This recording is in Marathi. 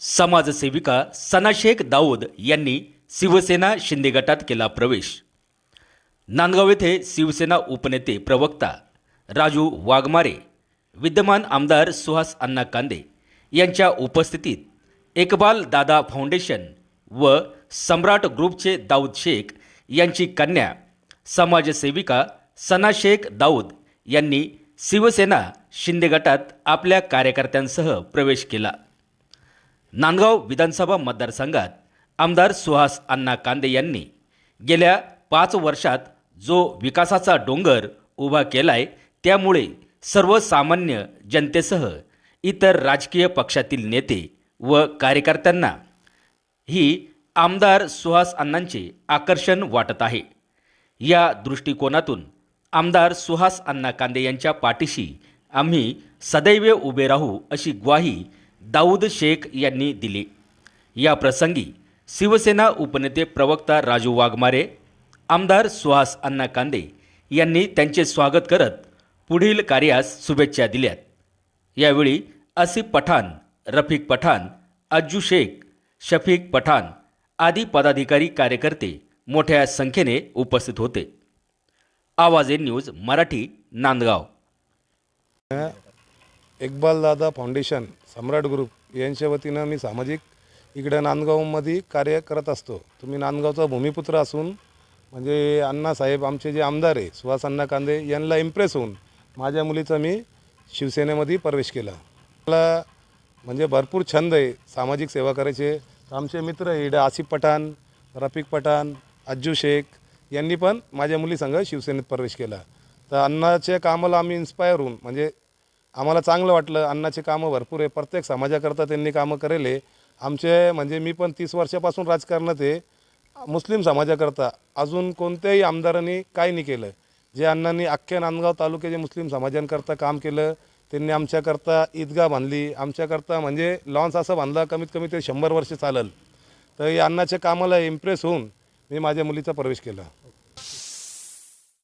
समाजसेविका सना शेख दाऊद यांनी शिवसेना शिंदे गटात केला प्रवेश. नांदगाव येथे शिवसेना उपनेते प्रवक्ता राजू वाघमारे विद्यमान आमदार सुहास अण्णा कांदे यांच्या उपस्थितीत एकबाल दादा फाउंडेशन व सम्राट ग्रुपचे दाऊद शेख यांची कन्या समाजसेविका सना शेख दाऊद यांनी शिवसेना शिंदे गटात आपल्या कार्यकर्त्यांसह प्रवेश केला. नांदगाव विधानसभा मतदारसंघात आमदार सुहास अण्णा कांदे यांनी गेल्या पाच वर्षात जो विकासाचा डोंगर उभा केलाय त्यामुळे सर्वसामान्य जनतेसह इतर राजकीय पक्षातील नेते व कार्यकर्त्यांना ही आमदार सुहास अण्णांचे आकर्षण वाटत आहे. या दृष्टिकोनातून आमदार सुहास अण्णा कांदे यांच्या पाठीशी आम्ही सदैव उभे राहू अशी ग्वाही दाऊद शेख यांनी दिली. या प्रसंगी शिवसेना उपनेते प्रवक्ता राजू वाघमारे आमदार सुहास अण्णा कांदे यांनी त्यांचे स्वागत करत पुढील कार्यास शुभेच्छा दिल्यात. यावेळी आसिफ पठाण रफिक पठाण अज्जू शेख शफीक पठाण आदी पदाधिकारी कार्यकर्ते मोठ्या संख्येने उपस्थित होते. आवाजे न्यूज मराठी नांदगाव. इक्बालदादा फाउंडेशन सम्राट ग्रुप यांच्या वतीनं मी सामाजिक इकडे नांदगावमध्ये कार्य करत असतो. तुम्ही नांदगावचा भूमिपुत्र असून म्हणजे अण्णासाहेब आमचे जे आमदार आहे सुहास अण्णा कांदे यांना इम्प्रेस होऊन माझ्या मुलीचा मी शिवसेनेमध्ये प्रवेश केला. मला म्हणजे भरपूर छंद आहे सामाजिक सेवा करायचे. तर आमचे मित्र आहे इकडे आसिफ पठाण रफिक पठाण अज्जू शेख यांनी पण माझ्या मुलीसंग शिवसेनेत प्रवेश केला. तर अण्णाच्या कामाला आम्ही इन्स्पायर होऊन म्हणजे आम्हाला चांगलं वाटलं. अन्नाचे कामं भरपूर आहे. प्रत्येक समाजाकरता त्यांनी कामं करेले. आमचे म्हणजे मी पण तीस वर्षापासून राजकारणात आहे. मुस्लिम समाजाकरता अजून कोणत्याही आमदारांनी काही नाही केलं. जे अण्णांनी अख्ख्या नांदगाव तालुक्याचे मुस्लिम समाजांकरता काम केलं त्यांनी आमच्याकरता ईदगाह बांधली. आमच्याकरता म्हणजे लॉन्स असं बांधला कमीत कमी ते शंभर वर्ष चालल. तर या अण्णाच्या कामाला इम्प्रेस होऊन मी माझ्या मुलीचा प्रवेश केला.